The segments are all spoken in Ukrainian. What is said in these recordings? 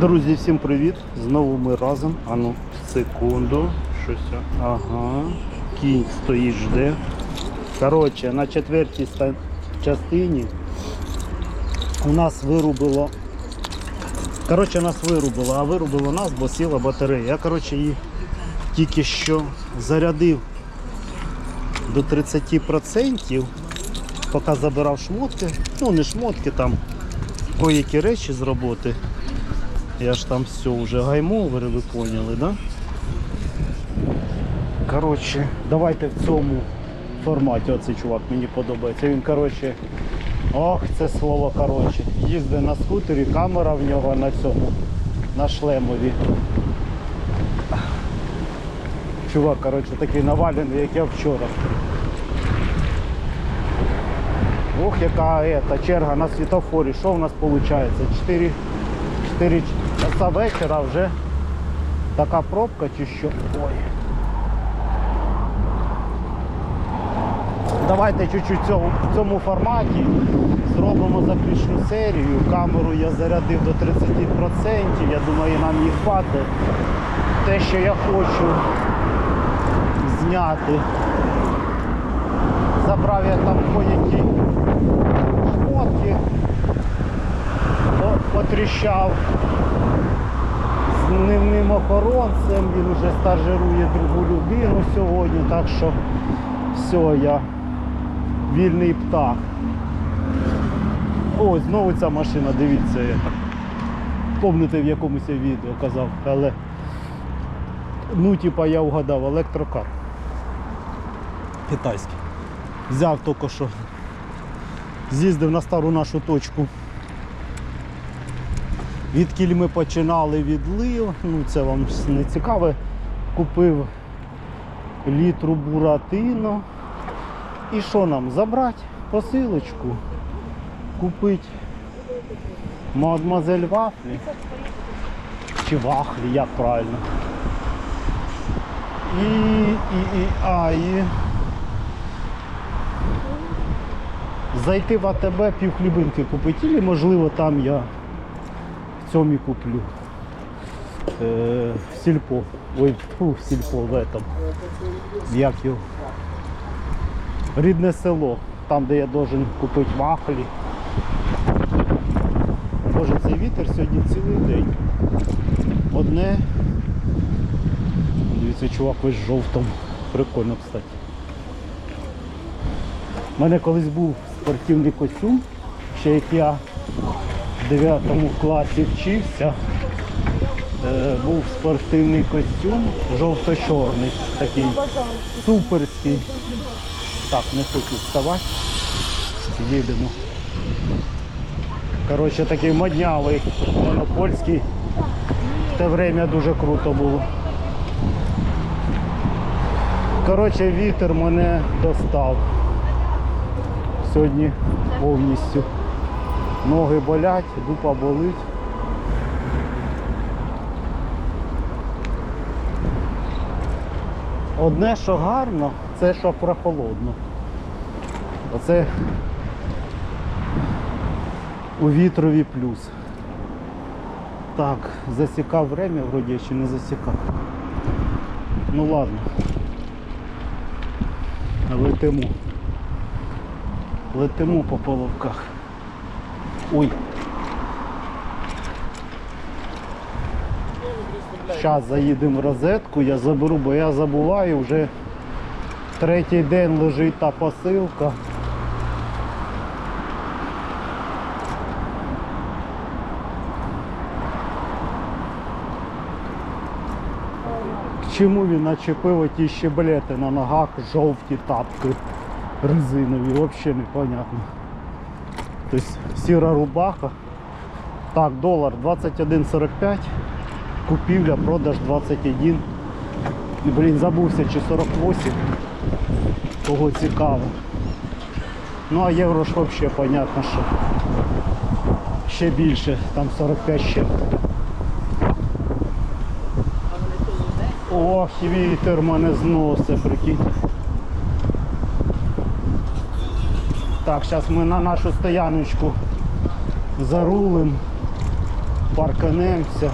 Друзі, всім привіт! Знову ми разом. Ану, секунду. Щось. Ага. Кінь стоїть, жде. Коротше, на четвертій ста- частині у нас вирубило. Коротше, нас вирубило, а вирубило нас, бо сіла батарея. Я коротше, її тільки що зарядив до 30%, поки забирав шмотки. Ну, не шмотки, там кое-які речі з роботи. Я ж там все вже гаймовер, ви поняли, да? Коротше, давайте в цьому форматі. Оцей чувак мені подобається. Він, коротше, ох, це слово, коротше. Їздить на скутері, камера в нього на цьому, на шлемові. Чувак, коротше, такий навалений, як я вчора. Ох, яка ета, черга на світофорі. Що в нас виходить? 4, 4 часа вечора вже така пробка чи що. Ой. Давайте чуть-чуть в цьому, форматі зробимо заключну серію. Камеру я зарядив до 30%. Я думаю, нам їх хватить. Те, що я хочу зняти. Забрав я там кое-які шмотки, потріщав з дневним охоронцем, він вже стажирує другу людину сьогодні, так що все, я вільний птах. Ось знову ця машина, дивіться, я так. Помните в якомусь я відео казав, але ну типа я вгадав електрокар. Китайський. Взяв тільки що. З'їздив на стару нашу точку. Відкіль ми починали відлив, ну це вам не цікаве. Купив літру буратино. І що нам? Забрати посилочку, купити мадемуазель вафлі. Чи вафлі, як правильно. І, і, і, а, і зайти в АТБ пів хлібинки купити, і можливо там я в куплю. Е, в сільпо. Ой, фу, в сільпо в этом. Як його? Рідне село, там де я должен купити вафлі. Боже, цей вітер сьогодні цілий день. Одне. Дивіться, чувак весь в жовтому. Прикольно, кстати. У мене колись був спортивний костюм, ще як я 9 класі вчився. Е, був спортивний костюм жовто-чорний, такий суперський. Так, не хочу вставати. Їдемо. Коротше, такий моднявий, монопольський. В те время дуже круто було. Коротше, вітер мене достав. Сьогодні повністю. Ноги болять, дупа болить. Одне, що гарно, це що прохолодно. Оце у вітрові плюс. Так, засікав время, вроді я ще не засікав. Ну ладно. Летимо. Летимо по половках. Ой. Зараз заїдемо в розетку, я заберу, бо я забуваю, вже третій день лежить та посилка. Чому він начепив оті щеблети на ногах, жовті тапки резинові, взагалі непонятно. Тобто сіра рубаха. Так, долар 21,45. Купівля, продаж 21. Блін, забувся чи 48. Кого цікаво. Ну а євро ж взагалі понятно, що ще більше, там 45 ще. Ох, вітер мене зносить, прикинь. Так, зараз ми на нашу стояночку зарулим. парканемося.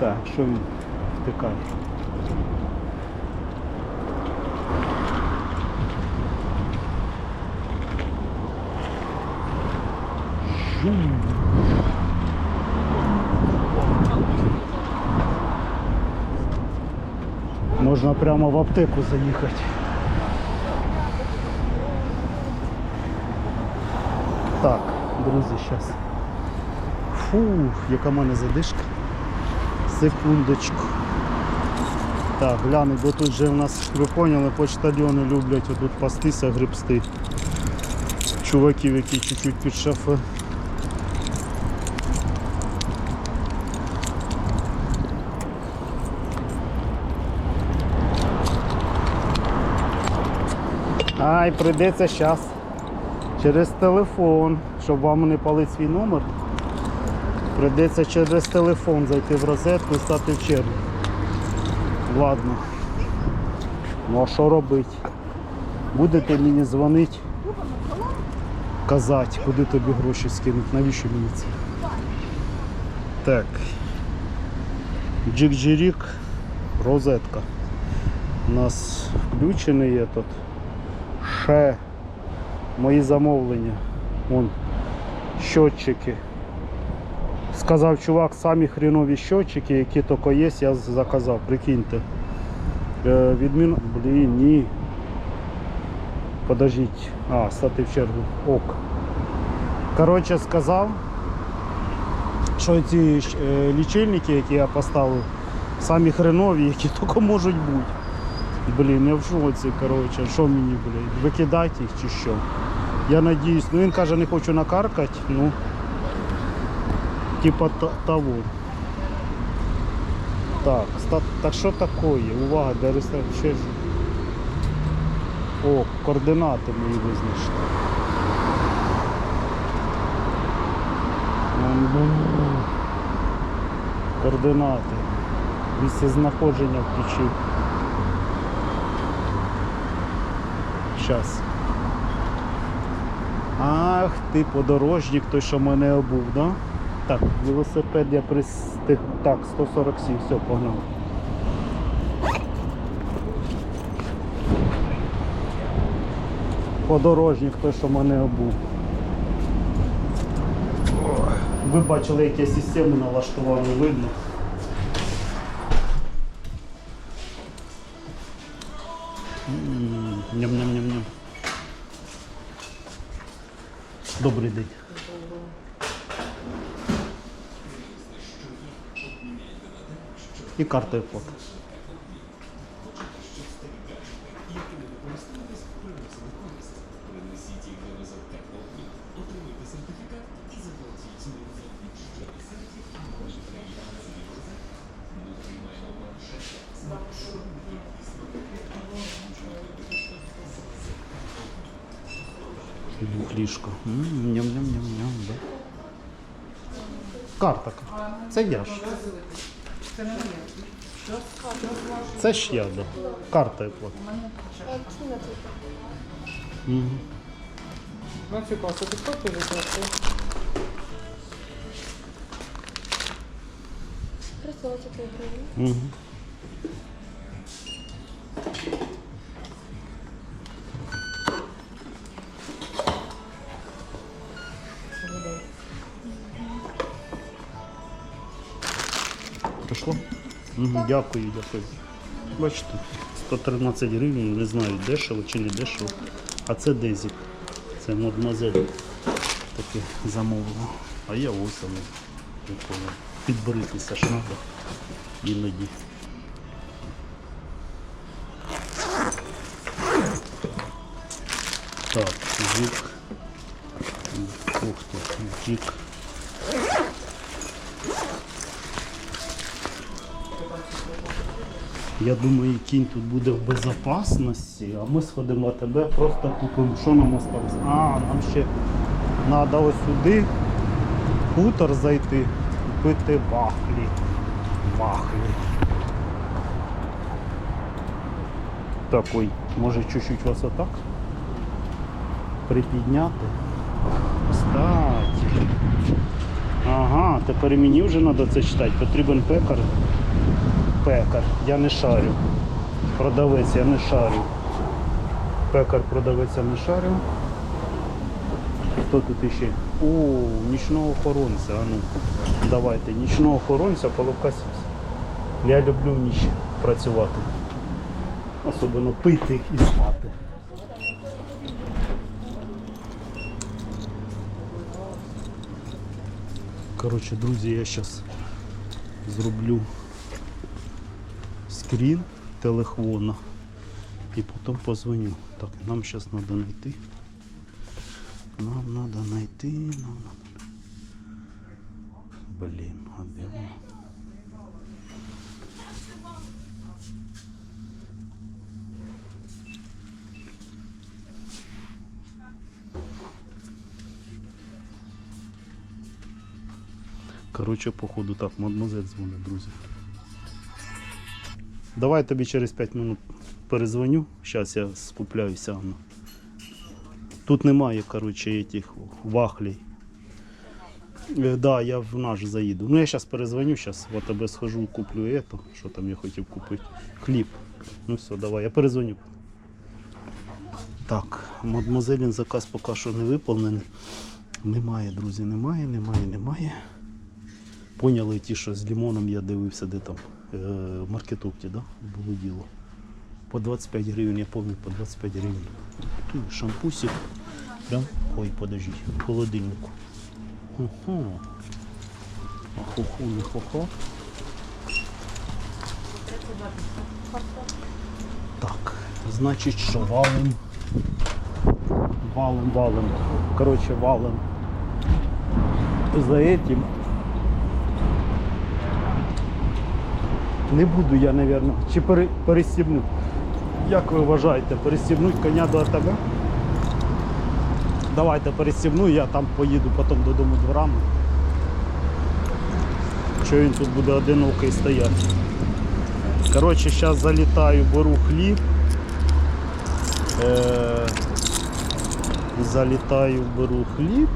Так, що він втикає? Жум. Прямо в аптеку заїхати. Так, друзі, зараз. Фу, яка в мене задишка. Секундочку. Так, гляну, бо тут же в нас, ви поняли, почтальони люблять отут пастися, грибсти. Чуваків, які чуть-чуть під шафе. Ай, прийдеться зараз через телефон, щоб вам не палити свій номер. Прийдеться через телефон зайти в розетку і стати в чергу. Ладно. Ну а що робити? Будете мені дзвонити, казати, куди тобі гроші скинуть, навіщо мені це? Так. Джик-джирік, розетка. У нас включений є тут. Ще мої замовлення. Вон щотчики. Сказав чувак, самі хренові щотчики, які тільки є, я заказав, прикиньте. Е, відмін... Блін, ні. Подождіть. А, стати в чергу. Ок. Коротше, сказав, що ці е, лічильники, які я поставив, самі хренові, які тільки можуть бути. Блін, я в шоці, коротше, що мені, блін, викидати їх чи що? Я надіюсь, ну він каже, не хочу накаркати, ну типа того. Так, так що такое? Увага, де ресурс. О, координати мої визначені. Координати. Місце знаходження включив. Щас. Ах, ти подорожник, той, що мене обув, да? Так, велосипед я пристиг. Так, 147, все, погнав. Подорожник, той, що мене обув. Ви бачили, як я систему налаштував, видно. Добрий день. І картою фото. Двухліжка. Ням-ням-ням-ням, да. Карта. Це я ж. Це ж я, да. Карта плату. Мгм. На цю касу підходьте, будь ласка. Присылайте гривен. Мгм, Дякую, дякую. Бачите, 113 гривень, не знаю, дешево чи не дешево. А це Дезік. Це мадмазель таке замовлено. А я ось саме ніколи. Підборитися ж треба іноді. Так, жик. Ух ти, жик. Я думаю, кінь тут буде в безпечності, а ми сходимо тебе, просто купимо, що нам осталось. А, нам ще треба ось сюди хутор зайти, купити вафлі. Вафлі. Так, ой, може чуть-чуть вас отак припідняти. кстати. Ага, тепер мені вже треба це читати. Потрібен пекар. Пекар. Я не шарю. Продавець, я не шарю. Пекар продавець я не шарю. Хто тут іще? О, нічного охоронця. А ну, давайте, нічного охоронця Половка 70. Я люблю ніч працювати. Особливо пити і спати. Коротше, друзі, я зараз зроблю скрін телефона і потім позвоню. Так, нам зараз треба знайти. Нам треба знайти, нам. Блін, а де воно? Коротше, походу так, мадмозель дзвонить, друзі. Давай я тобі через 5 минут перезвоню. Зараз я скупляюся. ну. Тут немає, коротше, тих вахлей. Е, да, я в наш заїду. Ну я зараз перезвоню, зараз в АТБ схожу, куплю это, що там я хотів купити. Хліб. Ну все, давай, я перезвоню. Так, мадмозелін заказ поки що не виповнений. Немає, друзі, немає, немає, немає. Поняли ті, що з лимоном я дивився, де там в маркетопті, да? було діло. По 25 гривень, я пам'ятаю, по 25 гривень. Шампусик. Прям, ой, подождіть, в холодильнику. Ахуху, не хо-хо. Так, значить, що валим. Валим, валим. Коротше, валим. За этим. Не буду я, напевно. Чи пере, перестібну? Як ви вважаєте, перестібнуть коня до АТБ? Давайте перестібну, я там поїду потім додому дворами. Що він тут буде одинокий стояти. Коротше, зараз залітаю, беру хліб. Е- залітаю, беру хліб.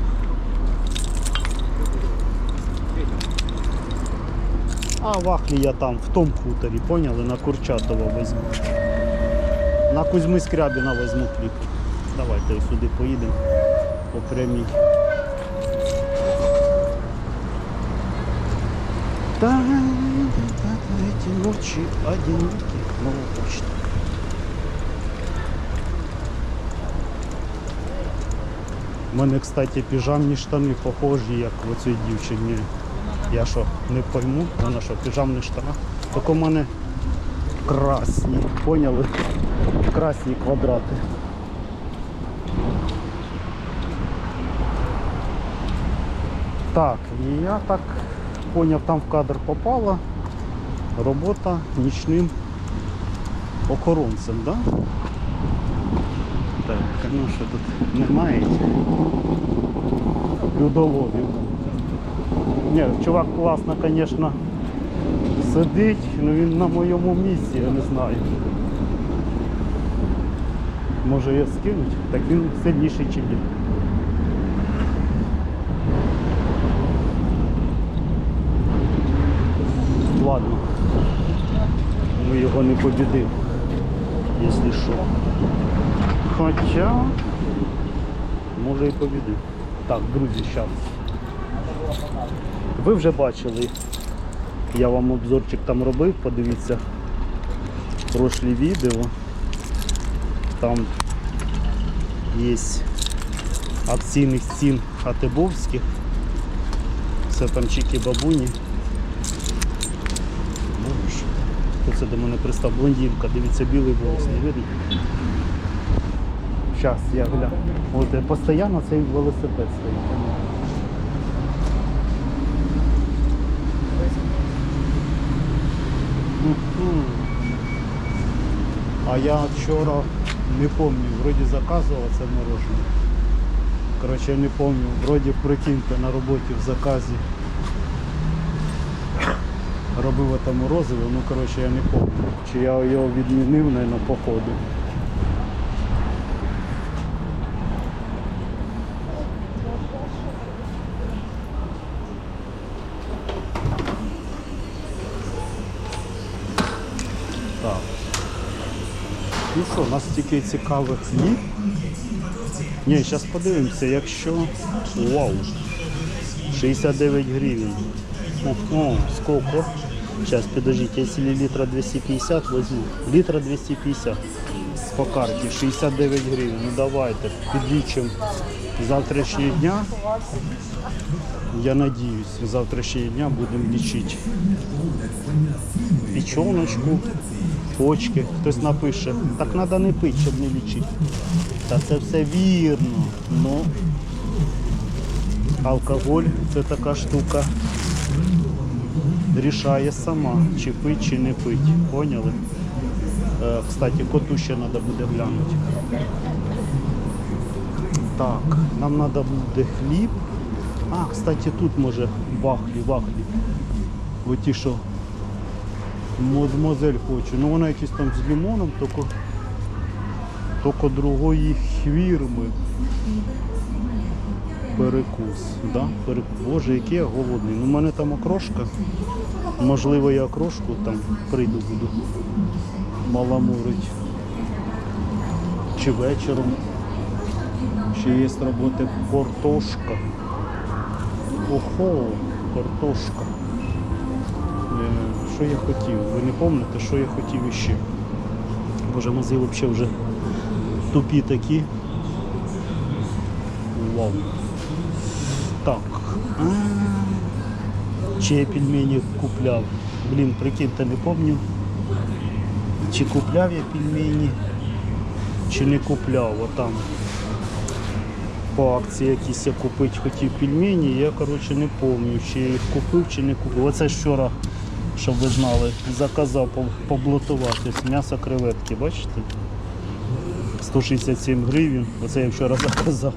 А вахлі я там в тому хуторі, поняли, на Курчатова візьму. На Кузьми Скрябіна візьму хліб. Давайте сюди поїдемо по прямій. Та эти ночи одиноки, новая почта. У мене, кстати, піжамні штани похожі, як в оцій дівчині. Я що, не пойму, вона що, піжамні штани. Тільки в мене красні, поняли? Красні квадрати. Так, і я так поняв, там в кадр попала робота нічним охоронцем, да? Так, ну що тут немає людоловів. Ні, чувак класно, звісно, сидить, але він на моєму місці, я не знаю. Може його скинуть, так він сильніший, ніж я. Ладно. Ми його не побідимо, якщо що. Хоча, може і побідив. Так, друзі, зараз. Ви вже бачили, я вам обзорчик там робив, подивіться прошлі відео. Там є акційних цін Атибовських. Це там чики бабуні. Хто це до мене пристав? Блондинка, дивіться, білий волос, не видно. Зараз я гляну. От е, постійно цей велосипед стоїть. Мгм. Я вчора не пам'ятаю, вроді заказував це мороженое. Коротше, не пам'ятаю, вроді прикиньте на роботі в заказі. Робив це морозиво, ну коротше я не пам'ятаю. Чи я його відмінив, мабуть, по ну що, у нас тільки цікавий хліб. Ні, зараз подивимося, якщо. Вау! 69 гривень. Ого, сколько? Сейчас, подождите, если литра 250 возьму. Литра 250 по карте, 69 гривен. Ну давайте, підлічимо завтрашнього дня. Я надіюсь, завтрашнього дня будемо лічити. Печеночку, почки. Хтось напише, так треба не пити, щоб не лічити. Та це все вірно. Ну, алкоголь це така штука. Рішає сама, чи пить, чи не пить. Поняли? Е, кстати, коту ще треба буде глянути. Так, нам треба буде хліб. А, кстати, тут може вахлі, вахлі. Оті, що мадемуазель хоче. Ну вона якісь там з лимоном, тільки, тільки другої фірми. Перекус. Да? Перекус. Боже, який я голодний. Ну, у мене там окрошка. Можливо, я окрошку там прийду буду маламурить. Чи вечором. Ще є роботи картошка. Охо, картошка. Е, Що я хотів? Ви не пам'ятаєте, що я хотів іще? Боже, мози взагалі вже тупі такі. Вау. Так. Чи я пельмені купляв? Блін, прикиньте, не пам'ятаю. Чи купляв я пельмені, чи не купляв. Отам по акції якісь я купити хотів пельмені, я коротше не пам'ятаю, чи їх купив, чи не купив. Оце вчора, щоб ви знали, заказав по- поблотувати Ось м'ясо креветки, бачите? 167 гривень. Оце я вчора заказав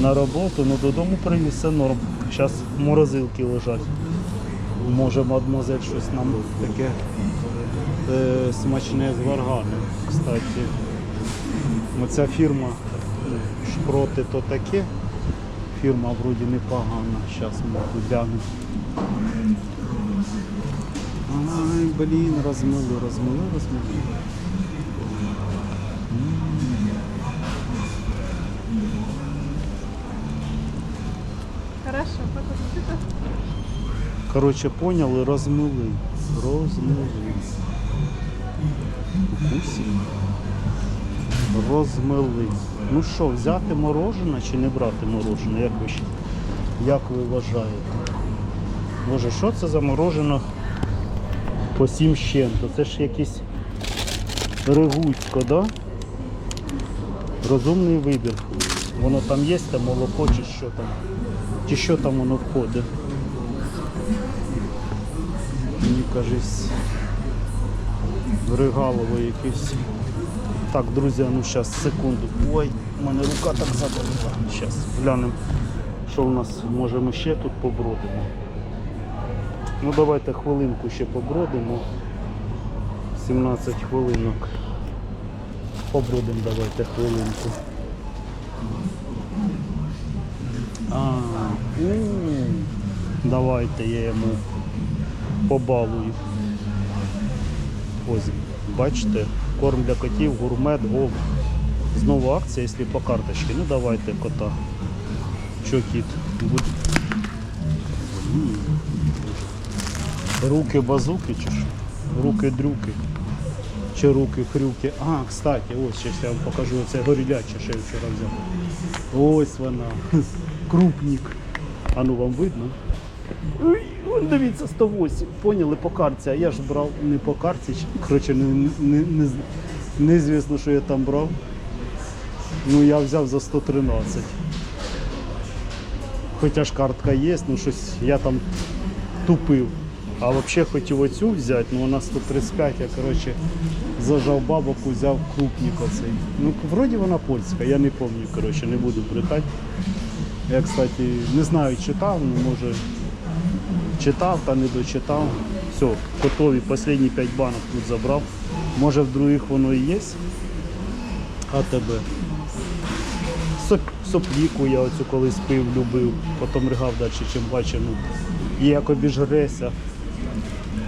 на роботу, ну додому привіз, все норм. Зараз морозилки лежать. Може мадмозель щось нам таке е, смачне з варгани. Кстати, оця фірма шпроти то таке. Фірма вроді непогана. Зараз ми глянемо. Ай, блін, розмили, розмили, розмили. Хорошо. Коротше, поняли, розмили. Розмили. Укусів. Розмили. Ну що, взяти морожене чи не брати морожене? Як ви, як ви вважаєте? Боже, що це за морожене по 7 щенто? Це ж якийсь регуцько, да? Розумний вибір. Воно там є, там молоко чи що там. Чи що там воно входить? Мені кажись, Регалово якесь. Так, друзі, ну зараз, секунду. Ой, у мене рука так заболіла. Зараз глянемо, що у нас може ми ще тут побродимо. Ну давайте хвилинку ще побродимо. 17 хвилинок. Побродимо давайте хвилинку. А, м, давайте я йому побалую. Ось, бачите, корм для котів, гурмет, гов. Знову акція, якщо по карточці. Ну давайте кота. Що кіт? Будь... Руки базуки чи що? Руки дрюки. Чи руки хрюки. А, кстати, ось зараз я вам покажу. Це горіляче, що я вчора взяв. Ось вона. Крупник. А ну вам видно? Ой, дивіться, 108. Поняли по карті, а я ж брав не по карті. чи- Коротше, не, не, не, з- незвісно, що я там брав. Ну я взяв за 113. Хоча ж картка є, ну щось я там тупив. А взагалі хотів оцю взяти, ну вона 135, я коротше зажав бабок, взяв крупник оцей. Ну, вроді вона польська, я не пам'ятаю, коротше, не буду брехати. Я, кстати, не знаю, читав, ну може читав та не дочитав. Все, готові, останні 5 банок тут забрав. Може в других воно і є. АТБ. Соп, сопліку я оцю колись пив, любив, потім ригав далі, чим бачив. Ну, як обіжреся,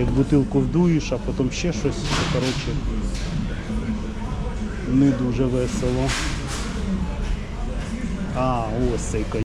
як бутилку вдуєш, а потім ще щось. Коротше, не дуже весело. А, ось цей